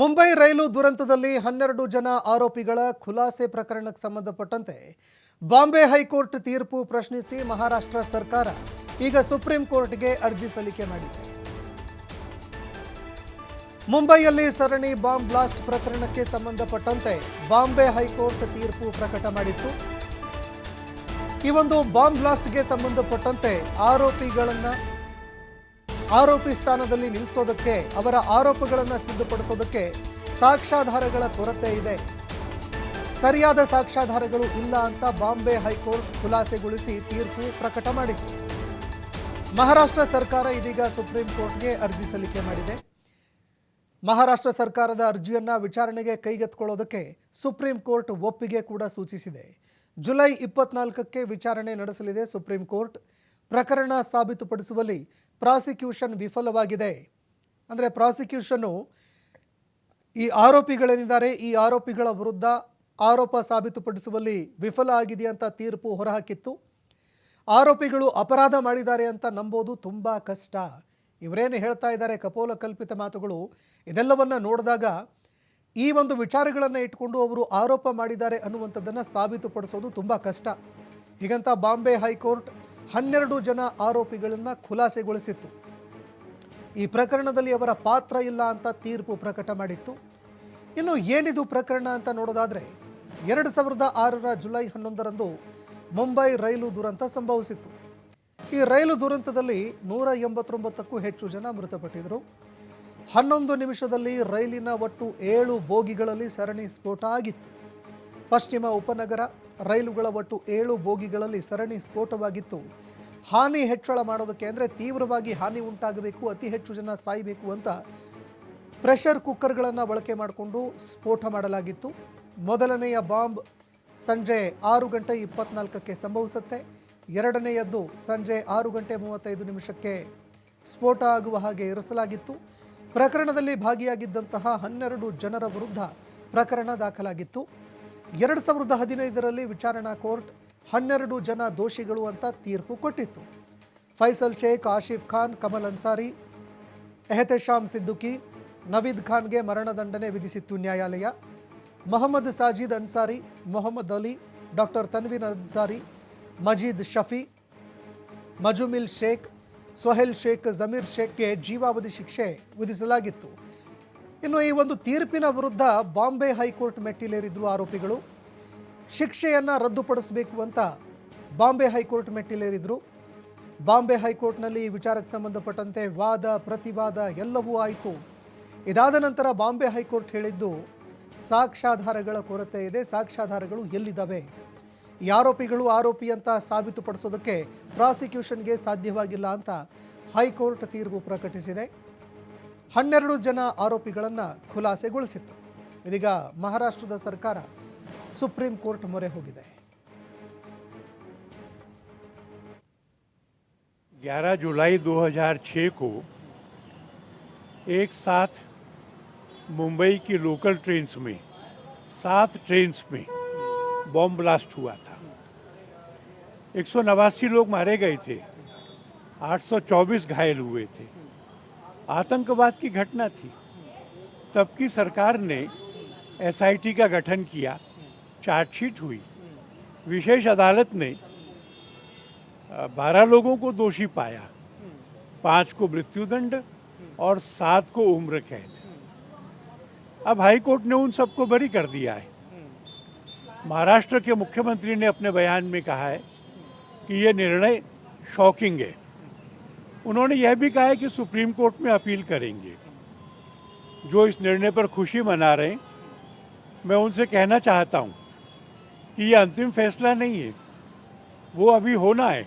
ಮುಂಬೈ ರೈಲು ದುರಂತದಲ್ಲಿ ಹನ್ನೆರಡು ಜನ ಆರೋಪಿಗಳ ಖುಲಾಸೆ ಪ್ರಕರಣಕ್ಕೆ ಸಂಬಂಧಪಟ್ಟಂತೆ ಬಾಂಬೆ ಹೈಕೋರ್ಟ್ ತೀರ್ಪು ಪ್ರಶ್ನಿಸಿ ಮಹಾರಾಷ್ಟ್ರ ಸರ್ಕಾರ ಈಗ ಸುಪ್ರೀಂ ಕೋರ್ಟ್ಗೆ ಅರ್ಜಿ ಸಲ್ಲಿಕೆ ಮಾಡಿದೆ. ಮುಂಬೈಯಲ್ಲಿ ಸರಣಿ ಬಾಂಬ್ ಬ್ಲಾಸ್ಟ್ ಪ್ರಕರಣಕ್ಕೆ ಸಂಬಂಧಪಟ್ಟಂತೆ ಬಾಂಬೆ ಹೈಕೋರ್ಟ್ ತೀರ್ಪು ಪ್ರಕಟ ಮಾಡಿತ್ತು. ಈ ಒಂದು ಬಾಂಬ್ ಬ್ಲಾಸ್ಟ್ಗೆ ಸಂಬಂಧಪಟ್ಟಂತೆ ಆರೋಪಿಗಳನ್ನ ಆರೋಪಿ ಸ್ಥಾನದಲ್ಲಿ ನಿಲ್ಲಿಸೋದಕ್ಕೆ ಅವರ ಆರೋಪಗಳನ್ನು ಸಿದ್ಧಪಡಿಸೋದಕ್ಕೆ ಸಾಕ್ಷ್ಯಾಧಾರಗಳ ಕೊರತೆ ಇದೆ. ಸರಿಯಾದ ಸಾಕ್ಷ್ಯಾಧಾರಗಳು ಇಲ್ಲ ಅಂತ ಬಾಂಬೆ ಹೈಕೋರ್ಟ್ ಖುಲಾಸೆಗೊಳಿಸಿ ತೀರ್ಪು ಪ್ರಕಟ ಮಾಡಿತ್ತು. ಮಹಾರಾಷ್ಟ್ರ ಸರ್ಕಾರ ಇದೀಗ ಸುಪ್ರೀಂ ಕೋರ್ಟ್ಗೆ ಅರ್ಜಿ ಸಲ್ಲಿಕೆ ಮಾಡಿದೆ. ಮಹಾರಾಷ್ಟ್ರ ಸರ್ಕಾರದ ಅರ್ಜಿಯನ್ನ ವಿಚಾರಣೆಗೆ ಕೈಗೆತ್ತಿಕೊಳ್ಳೋದಕ್ಕೆ ಸುಪ್ರೀಂ ಕೋರ್ಟ್ ಒಪ್ಪಿಗೆ ಕೂಡ ಸೂಚಿಸಿದೆ. ಜುಲೈ ಇಪ್ಪತ್ನಾಲ್ಕಕ್ಕೆ ವಿಚಾರಣೆ ನಡೆಸಲಿದೆ ಸುಪ್ರೀಂ ಕೋರ್ಟ್. ಪ್ರಕರಣ ಸಾಬೀತುಪಡಿಸುವಲ್ಲಿ ಪ್ರಾಸಿಕ್ಯೂಷನ್ ವಿಫಲವಾಗಿದೆ. ಅಂದರೆ ಪ್ರಾಸಿಕ್ಯೂಷನ್ನು ಈ ಆರೋಪಿಗಳೇನಿದ್ದಾರೆ, ಈ ಆರೋಪಿಗಳ ವಿರುದ್ಧ ಆರೋಪ ಸಾಬೀತುಪಡಿಸುವಲ್ಲಿ ವಿಫಲ ಆಗಿದೆಯಾ ಅಂತ ತೀರ್ಪು ಹೊರಹಾಕಿತ್ತು. ಆರೋಪಿಗಳು ಅಪರಾಧ ಮಾಡಿದ್ದಾರೆ ಅಂತ ನಂಬೋದು ತುಂಬ ಕಷ್ಟ. ಇವರೇನು ಹೇಳ್ತಾ ಇದ್ದಾರೆ, ಕಪೋಲ ಕಲ್ಪಿತ ಮಾತುಗಳು, ಇದೆಲ್ಲವನ್ನು ನೋಡಿದಾಗ ಈ ಒಂದು ವಿಚಾರಗಳನ್ನು ಇಟ್ಕೊಂಡು ಅವರು ಆರೋಪ ಮಾಡಿದ್ದಾರೆ ಅನ್ನುವಂಥದ್ದನ್ನು ಸಾಬೀತುಪಡಿಸೋದು ತುಂಬ ಕಷ್ಟ. ಹೀಗಂತ ಬಾಂಬೆ ಹೈಕೋರ್ಟ್ ಹನ್ನೆರಡು ಜನ ಆರೋಪಿಗಳನ್ನು ಖುಲಾಸೆಗೊಳಿಸಿತ್ತು. ಈ ಪ್ರಕರಣದಲ್ಲಿ ಅವರ ಪಾತ್ರ ಇಲ್ಲ ಅಂತ ತೀರ್ಪು ಪ್ರಕಟ ಮಾಡಿತ್ತು. ಇನ್ನು ಏನಿದು ಪ್ರಕರಣ ಅಂತ ನೋಡೋದಾದರೆ, ಎರಡು ಸಾವಿರದ ಆರರ ಜುಲೈ ಹನ್ನೊಂದರಂದು ಮುಂಬೈ ರೈಲು ದುರಂತ ಸಂಭವಿಸಿತ್ತು. ಈ ರೈಲು ದುರಂತದಲ್ಲಿ ನೂರ ಎಂಬತ್ತೊಂಬತ್ತಕ್ಕೂ ಹೆಚ್ಚು ಜನ ಮೃತಪಟ್ಟಿದ್ದರು. ಹನ್ನೊಂದು ನಿಮಿಷದಲ್ಲಿ ರೈಲಿನ ಒಟ್ಟು ಏಳು ಬೋಗಿಗಳಲ್ಲಿ ಸರಣಿ ಸ್ಫೋಟ ಆಗಿತ್ತು. ಪಶ್ಚಿಮ ಉಪನಗರ ರೈಲುಗಳ ಒಟ್ಟು ಏಳು ಬೋಗಿಗಳಲ್ಲಿ ಸರಣಿ ಸ್ಫೋಟವಾಗಿತ್ತು. ಹಾನಿ ಹೆಚ್ಚಳ ಮಾಡೋದಕ್ಕೆ ಅಂದರೆ ತೀವ್ರವಾಗಿ ಹಾನಿ ಉಂಟಾಗಬೇಕು, ಅತಿ ಹೆಚ್ಚು ಜನ ಸಾಯಬೇಕು ಅಂತ ಪ್ರೆಷರ್ ಕುಕ್ಕರ್ಗಳನ್ನು ಬಳಕೆ ಮಾಡಿಕೊಂಡು ಸ್ಫೋಟ ಮಾಡಲಾಗಿತ್ತು. ಮೊದಲನೆಯ ಬಾಂಬ್ ಸಂಜೆ ಆರು ಗಂಟೆ ಇಪ್ಪತ್ನಾಲ್ಕಕ್ಕೆ ಸಂಭವಿಸುತ್ತೆ. ಎರಡನೆಯದ್ದು ಸಂಜೆ ಆರು ಗಂಟೆ ಮೂವತ್ತೈದು ನಿಮಿಷಕ್ಕೆ ಸ್ಫೋಟ ಆಗುವ ಹಾಗೆ ಇರಿಸಲಾಗಿತ್ತು. ಪ್ರಕರಣದಲ್ಲಿ ಭಾಗಿಯಾಗಿದ್ದಂತಹ ಹನ್ನೆರಡು ಜನರ ವಿರುದ್ಧ ಪ್ರಕರಣ ದಾಖಲಾಗಿತ್ತು. ಎರಡು ಸಾವಿರದ ಹದಿನೈದರಲ್ಲಿ ವಿಚಾರಣಾ ಕೋರ್ಟ್ ಹನ್ನೆರಡು ಜನ ದೋಷಿಗಳು ಅಂತ ತೀರ್ಪು ಕೊಟ್ಟಿತ್ತು. ಫೈಸಲ್ ಶೇಖ್, ಆಶಿಫ್ ಖಾನ್, ಕಮಲ್ ಅನ್ಸಾರಿ ಎಹತೆಶಾಮ್ ಸಿದ್ದುಕಿ, ನವೀದ್ ಖಾನ್ಗೆ ಮರಣದಂಡನೆ ವಿಧಿಸಿತ್ತು ನ್ಯಾಯಾಲಯ. ಮೊಹಮ್ಮದ್ ಸಾಜಿದ್ ಅನ್ಸಾರಿ, ಮೊಹಮ್ಮದ್ ಅಲಿ, ಡಾಕ್ಟರ್ ತನ್ವೀರ್ ಅನ್ಸಾರಿ, ಮಜೀದ್ ಶಫಿ, ಮಜುಮಿಲ್ ಶೇಖ್, ಸೊಹೆಲ್ ಶೇಖ್, ಜಮೀರ್ ಶೇಖ್ಗೆ ಜೀವಾವಧಿ ಶಿಕ್ಷೆ ವಿಧಿಸಲಾಗಿತ್ತು. ಇನ್ನು ಈ ಒಂದು ತೀರ್ಪಿನ ವಿರುದ್ಧ ಬಾಂಬೆ ಹೈಕೋರ್ಟ್ ಮೆಟ್ಟಿಲೇರಿದ್ರು ಆರೋಪಿಗಳು. ಶಿಕ್ಷೆಯನ್ನು ರದ್ದುಪಡಿಸಬೇಕು ಅಂತ ಬಾಂಬೆ ಹೈಕೋರ್ಟ್ ಮೆಟ್ಟಿಲೇರಿದ್ರು. ಬಾಂಬೆ ಹೈಕೋರ್ಟ್ನಲ್ಲಿ ಈ ವಿಚಾರಕ್ಕೆ ಸಂಬಂಧಪಟ್ಟಂತೆ ವಾದ, ಪ್ರತಿವಾದ ಎಲ್ಲವೂ ಆಯಿತು. ಇದಾದ ನಂತರ ಬಾಂಬೆ ಹೈಕೋರ್ಟ್ ಹೇಳಿದ್ದು, ಸಾಕ್ಷ್ಯಾಧಾರಗಳ ಕೊರತೆ ಇದೆ, ಸಾಕ್ಷ್ಯಾಧಾರಗಳು ಎಲ್ಲಿದ್ದಾವೆ? ಈ ಆರೋಪಿಗಳು ಆರೋಪಿ ಅಂತ ಸಾಬೀತುಪಡಿಸೋದಕ್ಕೆ ಪ್ರಾಸಿಕ್ಯೂಷನ್ಗೆ ಸಾಧ್ಯವಾಗಿಲ್ಲ ಅಂತ ಹೈಕೋರ್ಟ್ ತೀರ್ಪು ಪ್ರಕಟಿಸಿದೆ. ಹನ್ನೆರಡು ಜನ ಆರೋಪಿಗಳನ್ನು ಖುಲಾಸೆಗೊಳಿಸಿತ್ತು ಇದೀಗ ಮಹಾರಾಷ್ಟ್ರದ ಸರ್ಕಾರ ಸುಪ್ರೀಂ ಕೋರ್ಟ್ ಮೊರೆ ಹೋಗಿದೆ 11 जुलाई 2006 को एक साथ मुंबई की लोकल ट्रेन्स में सात ट्रेन्स में बॉम्ब ब्लास्ट हुआ था एक लोग मारे गए थे 824 घायल हुए थे आतंकवाद की घटना थी, तब की सरकार ने एसआईटी का गठन किया, चार्जशीट हुई। विशेष अदालत ने बारह लोगों को दोषी पाया, पाँच को मृत्युदंड और सात को उम्र कैद। अब हाई कोर्ट ने उन सबको बरी कर दिया है। महाराष्ट्र के मुख्यमंत्री ने अपने बयान में कहा है कि यह निर्णय शॉकिंग है। उन्होंने यह भी कहा है कि सुप्रीम कोर्ट में अपील करेंगे। जो इस निर्णय पर खुशी मना रहे हैं, मैं उनसे कहना चाहता हूँ कि यह अंतिम फैसला नहीं है। वो अभी होना है।